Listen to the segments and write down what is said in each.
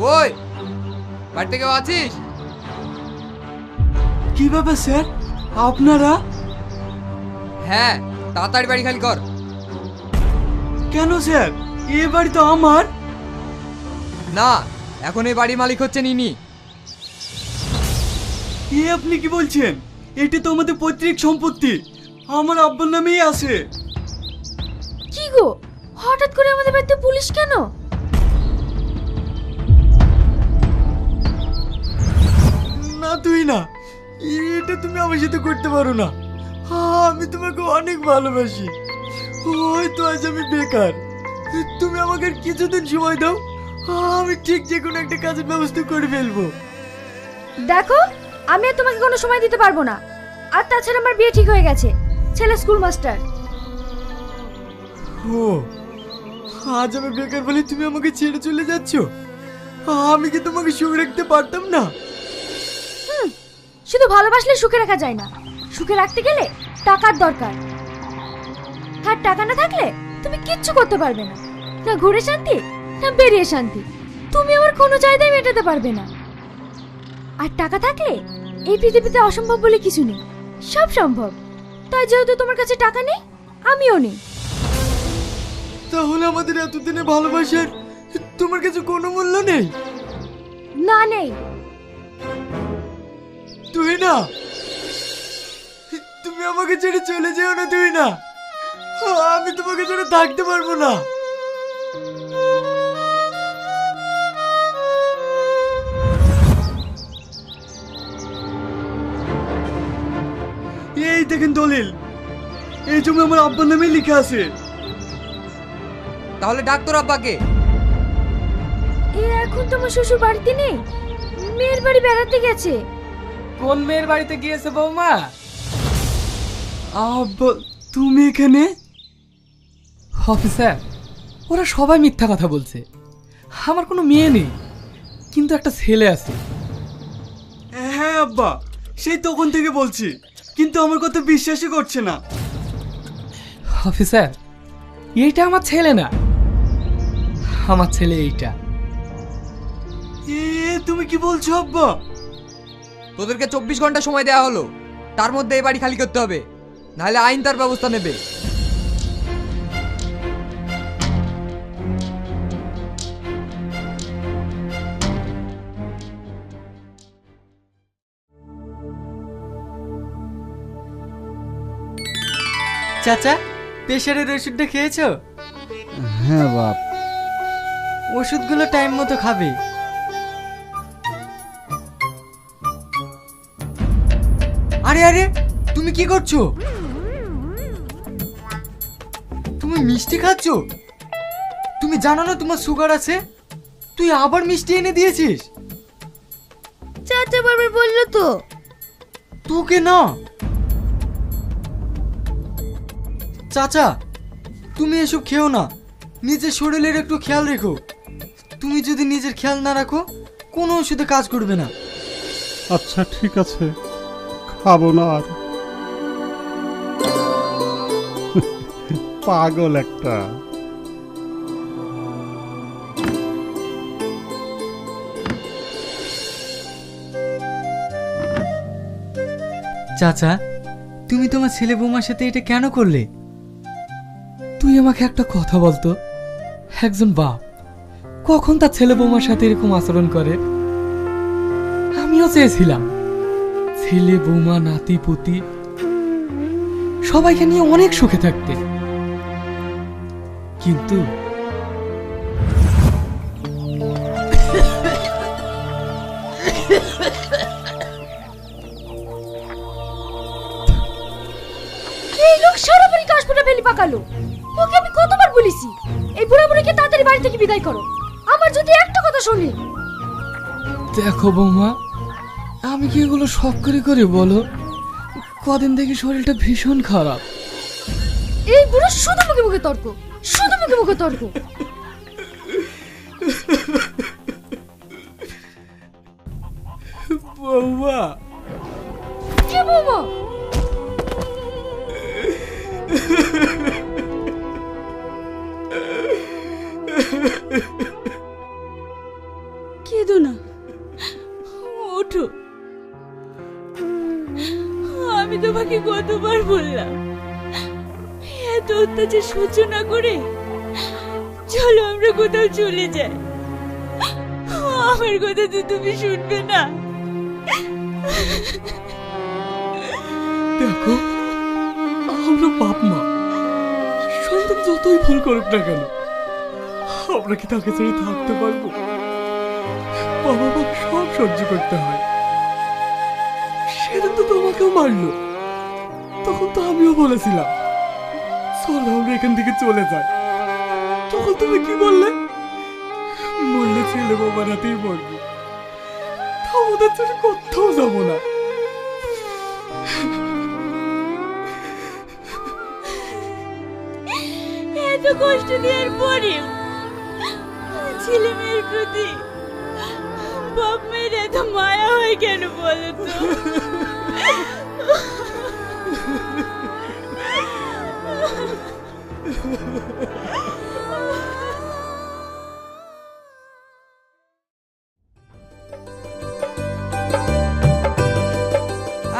কই? বাড়িতে কেউ আছিস? কি ব্যাপার স্যার? আপনারা? হ্যাঁ তাড়াতাড়ি বাড়ি খালি কর। কেন স্যার? এ বাড়ি তো আমার। না এখন এই বাড়ির মালিক হচ্ছে নিনি এ আপনি কি বলছেন? এটা তো আমাদের পৈতৃক সম্পত্তি। আমার আব্বার নামেই আছে। কি গো? হঠাৎ করে আমাদের বাড়িতে পুলিশ কেন? না তুই না। এটা তুমি আমার সাথে করতে পারো না। আমি তোমাকে অনেক ভালোবাসি। হয়তো আজ আমি বেকার। তুমি আমাকে কিছুদিন সময় দাও। আমি ঠিক যে কোনো একটা কাজের ব্যবস্থা করে ফেলব। দেখো আমি আর তোমাকে কোনো সময় দিতে পারব না। আর তাছাড়া আমার বিয়ে ঠিক হয়ে গেছে। ছেলে স্কুল মাস্টার। ও আজ আমি বেকার বলে তুমি আমাকে ছেড়ে চলে যাচ্ছ? আমি কি তোমাকে সুখ রাখতে পারতাম না? শুধু ভালোবাসলে সুখে রাখা যায় না। সুখে রাখতে গেলে টাকার দরকার। আর টাকা না থাকলে তুমি কিচ্ছু করতে পারবে না। না ঘুরে শান্তি না বেরিয়ে শান্তি। তুমি আমার কোনো চাহিদাই মেটাতে পারবে না। আর টাকা থাকলে এই পৃথিবীতে অসম্ভব বলে কিছু নেই। সব সম্ভব। তাই যেহেতু তোমার কাছে টাকা নেই আমিও নেই। তাহলে আমাদের এতদিনে ভালোবাসার তোমার কাছে কোনো মূল্য নেই? না নেই। তুই না। তুমি আমাকে ছেড়ে চলে যেও না তুই না। আমি তোমাকে ছেড়ে থাকতে পারব না। এই দেখেন দলিল। এই জমি আমার আব্বার নামে লিখে আছে। তাহলে ডাক্তার আব্বাকে। এ এখন তোমার শ্বশুর বাড়িতে নেই? মেয়ের বাড়ি বেড়াতে গেছে। কোন মেয়ের বাড়িতে গিয়েছে বৌমা। তুমি এখানে? অফিসার ওরা সবাই মিথ্যা কথা বলছে। আমার কোনো মেয়ে নেই কিন্তু একটা ছেলে আছে। হ্যাঁ আব্বা সেই তখন থেকে বলছি কিন্তু আমার কথা বিশ্বাসই করছে না। অফিসার এইটা আমার ছেলে না। আমার ছেলে এইটা। এ তুমি কি বলছো আব্বা? তোদেরকে চব্বিশ ঘণ্টা সময় দেওয়া হলো। তার মধ্যে এই বাড়ি খালি করতে হবে। নাহলে আইন তার ব্যবস্থা নেবে। চাচা প্রেশারের ওষুধটা খেয়েছো? হ্যাঁ বাপ। ওষুধগুলো টাইম মতো খাবে। আরে আরে তুমি কি করছ? তুমি মিষ্টি খাচ্ছ? তুমি জানো না তোমার সুগার আছে? তুই আবার মিষ্টি এনে দিয়েছিস? চাচা বারবার বলল তো। তোকে না। চাচা তুমি এসব খেও না। নিজের শরীরের একটু খেয়াল রেখো। তুমি যদি নিজের খেয়াল না রাখো কোনো ওষুধে কাজ করবে না। আচ্ছা ঠিক আছে। খাব না আর। পাগল একটা। চাচা তুমি তোমার ছেলে বৌমার সাথে এটা কেন করলে? তুই আমাকে একটা কথা বলতো। একজন বাপ কখন তার ছেলে বৌমার সাথে এরকম আচরণ করে? আমিও চেয়েছিলাম। ছেলে বৌমা নাতি পুতি সবাইকে নিয়ে অনেক সুখে থাকতে। কিন্তু এই লোক সারা বাড়ি কাশপুরা ফেলি পাকালো। ওকে আমি কতবার বলেছি এই বুড়া বুড়িকে তাড়াতাড়ি বাড়ি থেকে বিদায় করো। আমার যদি একটা কথা শুনি। দেখো বৌমা আমি কি এগুলো সব করে করি বলো? কদিন দেখি শরীরটা ভীষণ খারাপ। এই বুড়ো শুধু মুখে মুখে তর্ক শুধু মুখে মুখে তর্ক। বৌমা। কে বৌমা? ওঠো। আমি তোমাকে কতবার বললাম, এত অত্যাচার সহ্য না করে চলো আমরা কোথাও চলে যাই। আমার কথা তো তুমি শুনবে না। দেখো, আমরা বাপ মা ভুল না কেন, আমরা কি তাকে ছেড়ে থাকতে পারব? বাবা মা সব সহ্য করতে হয়। তোমাকেও মারলো। তখন তো আমিও বলেছিলাম, চলো আমরা এখান থেকে চলে যাই। তখন তুমি কি বললে? মরলে ছেলে বউ বানাতেই মরবো। ওদের কোথাও যাব না। এত কষ্ট দেওয়ার পরেও ছেলে মেয়ের প্রতি বাপ মেয়ের এত মায়া হয় কেন বলো তো?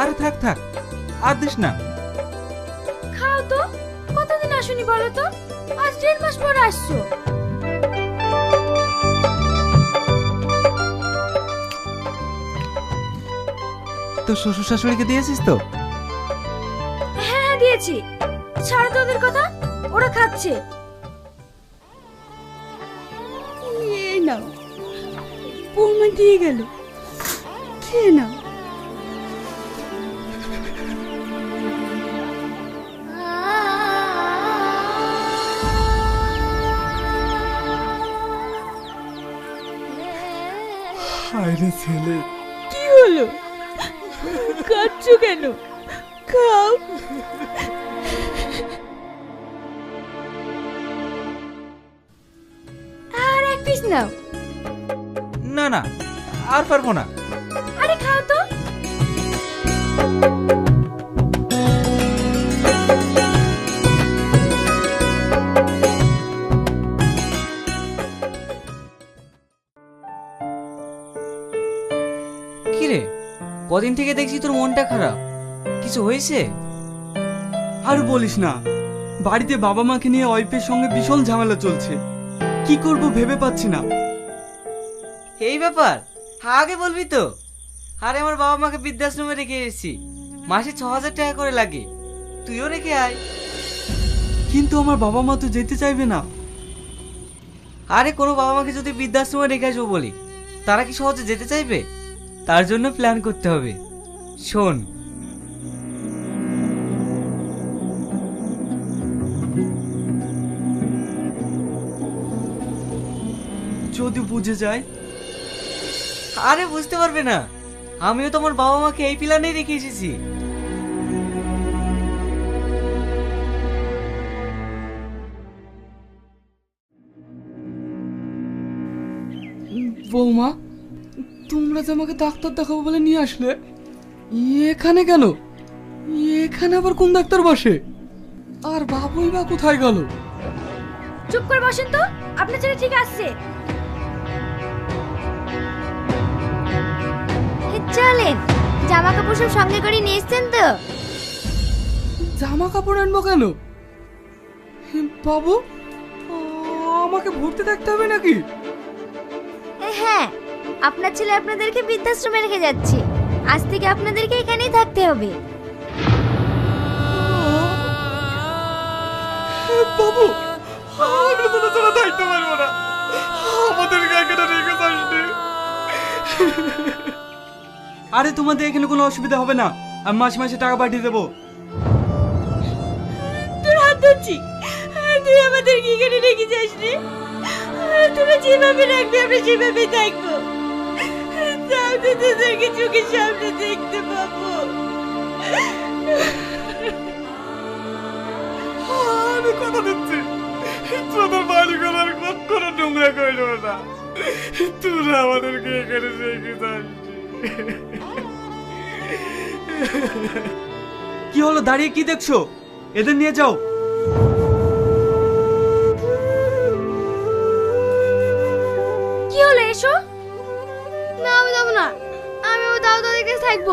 আরে থাক থাক। আর দিস না। খাও তো। কতদিন আসুনি বলো তো? আজ দেড় মাস পর আসছো। তো শ্বশুর শাশুড়িকে দিয়েছিস তো? হ্যাঁ হ্যাঁ দিয়েছি। ছাড়ো তো ওদের কথা ওরা খাচ্ছে। এই নাও বৌমা দিয়ে গেল। খেয়ে নাও। হায় রে ছেলে। কি হলো? কাঁদছো কেন? খাও। আর এক পিস নাও। না না আর পারব না। আরে খাও তো। কদিন থেকে দেখছি তোর মনটা খারাপ। কিছু হয়েছে? আর বলিস না। বাড়িতে বাবা মাকে নিয়ে ওয়াইফের সঙ্গে ভীষণ ঝামেলা চলছে। কি করব ভেবে পাচ্ছি না। এই ব্যাপার? আগে বলবি তো। আরে আমার বাবা মাকে বৃদ্ধাশ্রমে রেখে এসেছি। মাসে ছ হাজার টাকা করে লাগে। তুইও রেখে আয়। কিন্তু আমার বাবা মা তো যেতে চাইবে না। আরে কোনো বাবা মাকে যদি বৃদ্ধাশ্রমে রেখে আসব বলি তারা কি সহজে যেতে চাইবে? তার জন্য প্ল্যান করতে হবে। শোন। যদি বুঝে যায়। আরে বুঝতে পারবে না। আমিও তো আমার বাবা মাকে এই প্ল্যানেই রেখে এসেছি। বৌমা যে আমাকে ডাক্তার দেখাবো বলে নিয়ে আসলে? এখানে কেন? এখানে আবার কোন ডাক্তার বসে? আর বাবুই বা কোথায় গেল? চুপ করে বসেন তো আপনার ছেলে ঠিক আসছে চলেন জামা কাপড় সব সঙ্গে করে নিয়ে এসছেন তো। জামা কাপড় আনব কেন? বাবু আমাকে ভর্তি থাকতে হবে নাকি? হ্যাঁ আপনার ছেলে আপনাদেরকে বৃদ্ধাশ্রমে রেখে যাচ্ছে। আজ থেকে আপনাদেরকে এখানেই থাকতে হবে। বাবু আমরা তোরা তোরা দায়িত্ব পারব না। আমাদেরকে এখানে রেখে যাসনি। আরে তোমাদের এখানে কোনো অসুবিধা হবে না। আমি মাসে মাসে টাকা পাঠিয়ে দেবো। তোর হাত ধরছি। তুই আমাদেরকে এখানে রেখে যাস রে তোরা যেভাবে রাখবি আমরা সেভাবেই থাকব। তোদেরকে চোখের সামনে দেখতে পাবো আমি কথা দিচ্ছি তোদের বাড়ি গলার কখনো নোংরা করল না তোরা আমাদেরকে এখানে রেখে যাসনি কি হলো দাঁড়িয়ে কি দেখছ? এদের নিয়ে যাও। না। আমি আমি ও দাও দাদের কাছে থাকব।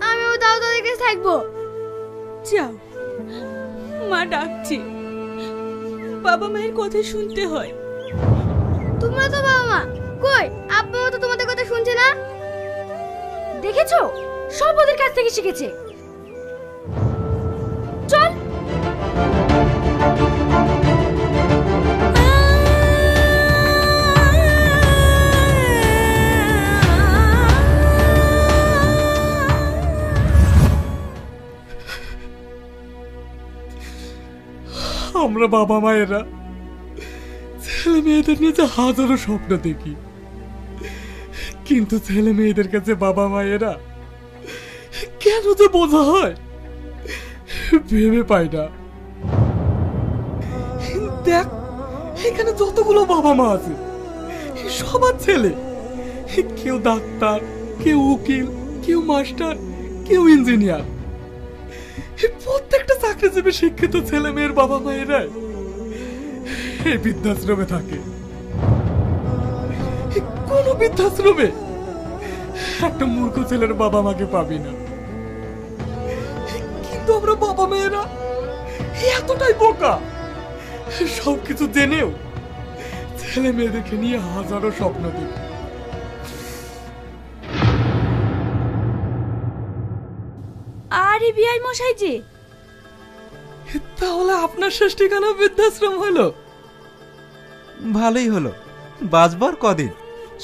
আমিও দাও দাদের কাছে থাকব। যাও। মা ডাকছে। বাবা মায়ের কথা শুনতে হয়। তোমরা তো বাবা মা কই? আব্বা তো তোমাদের কথা শুনছে না? দেখেছ? সব ওদের কাছ থেকে শিখেছে। আমরা বাবা মায়েরা ছেলে মেয়েদের নিয়ে যে হাজারো স্বপ্ন দেখি। কিন্তু ছেলে মেয়েদের কাছে বাবা মায়েরা কেন যে বোঝা হয়? ভেবে পাই না। দেখ, এখানে যতগুলো বাবা মা আছে, সবার ছেলে। কেউ ডাক্তার, কেউ উকিল, কেউ মাস্টার, কেউ ইঞ্জিনিয়ার। প্রত্যেকটা চাকরিজীবী শিক্ষিত ছেলে মেয়ের বাবা মায়েরাই এই বৃদ্ধাশ্রমে থাকে। কোন বৃদ্ধাশ্রমে একটা মূর্খ ছেলের বাবা মাকে পাবি না। কিন্তু আমরা বাবা মেয়েরা এতটাই বোকা, সবকিছু জেনেও ছেলে মেয়েদেরকে নিয়ে হাজারো স্বপ্ন দেখি। বিআই মশাই যে। তাহলে আপনার শেষ ঠিকানা বৃদ্ধাশ্রম হলো? ভালোই হলো। বাঁচবার কদিন?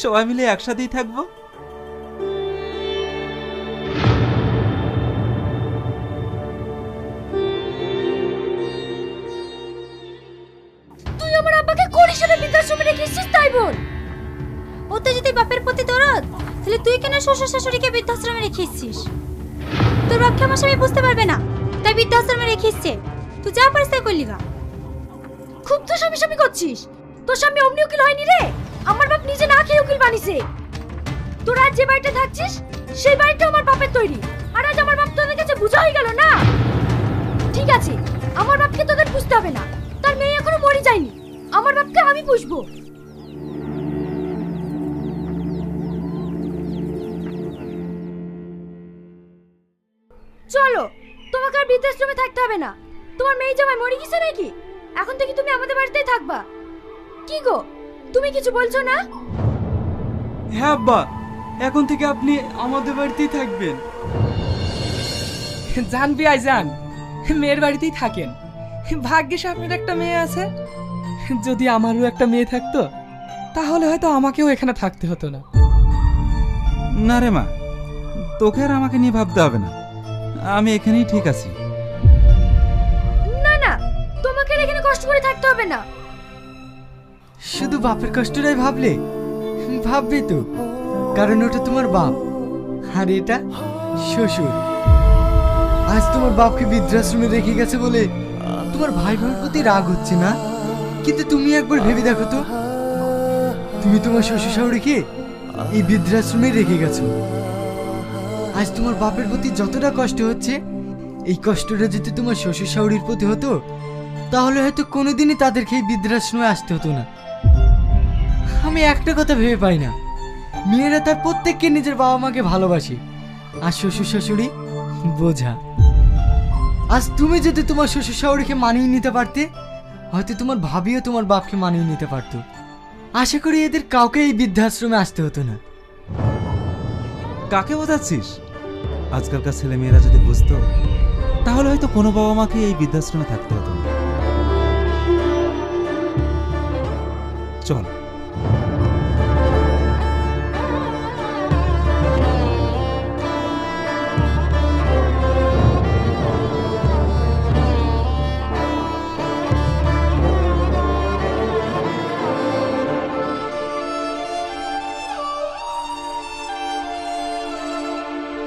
সবাই মিলে একসাথেই থাকব? তুই আমার আব্বাকে কোন বৃদ্ধাশ্রমে রেখেছিস তাই বল। ওতে যদি বাপের প্রতি দরদ? তাহলে তুই কেন শ্বশুর শাশুড়িকে বৃদ্ধাশ্রমে রেখে এসছিস? তোর বাপকে আমার স্বামী বুঝতে পারবে না। তাই বৃদ্ধাশ্রমে রেখে এসছে। তুই যা পারিস তাই করলি গা। খুব তো স্বামী স্বামী করছিস। তোর স্বামী অমনি উকিল হয়নি রে। আমার বাপ নিজে না খেয়ে উকিল বানিয়েছে। তোর আজ যে বাড়িতে থাকছিস, সেই বাড়িটা আমার বাপের তৈরি। আর আজ আমার বাপ তোদের কাছে বোঝা হয়ে গেল না। ঠিক আছে, আমার বাপকে তোদের বুঝতে হবে না। তার মেয়ে এখনও মরে যায়নি। আমার বাপকে আমি পুষবো। চলো তোমাকে আর বৃদ্ধাশ্রমে থাকতে হবে না। তোমার মেয়ে জামাই মরে গেছে নাকি? এখন থেকে তুমি আমাদের বাড়িতেই থাকবা। কি গো তুমি কিছু বলছো না? হ্যাঁ আব্বা এখন থেকে আপনি আমাদের বাড়িতেই থাকবেন। জানবি আই যান মেয়ের বাড়িতেই থাকেন। ভাগ্যিস আপনার একটা মেয়ে আছে। যদি আমারও একটা মেয়ে থাকতো তাহলে হয়তো আমাকেও এখানে থাকতে হতো না। না রে মা তোকে আর আমাকে নিয়ে ভাবতে হবে না। আমি এখানেই ঠিক আছি। না না তোমাকে আর এখানে কষ্ট করে থাকতে হবে না। শুধু বাপের কষ্টটাই ভাবলে? ভাববে তো কারণ ওটা তোমার বাপ। আর এটা শ্বশুর। আজ তোমার বাপকে বৃদ্ধাশ্রমে রেখে গেছে বলে তোমার ভাই বোনের প্রতি রাগ হচ্ছে না? কিন্তু তুমি একবার ভেবে দেখো তো। তুমি তোমার শ্বশুর শাশুড়িকে এই বৃদ্ধাশ্রমে রেখে গেছো। আজ তোমার বাপের প্রতি যতটা কষ্ট হচ্ছে, এই কষ্টটা যদি তোমার শ্বশুর শাশুড়ির প্রতি হতো, তাহলে হয়তো কোনোদিনই তাদেরকে এই বৃদ্ধাশ্রমে আসতে হতো না। আমি একটা কথা ভেবে পাই না। মেয়েরা তার প্রত্যেককে নিজের বাবা মাকে ভালোবাসে, আর শ্বশুর শাশুড়ি বোঝা। আজ তুমি যদি তোমার শ্বশুর শাশুড়িকে মানিয়ে নিতে পারতে, হয়তো তোমার ভাবিও তোমার বাপকে মানিয়ে নিতে পারতো। আশা করি এদের কাউকে এই বৃদ্ধাশ্রমে আসতে হতো না। কাকে বোঝাচ্ছিস? আজকালকার ছেলেমেয়েরা যদি বুঝতো, তাহলে হয়তো কোনো বাবা মাকে এই বৃদ্ধাশ্রমে থাকতে হতো না। চল।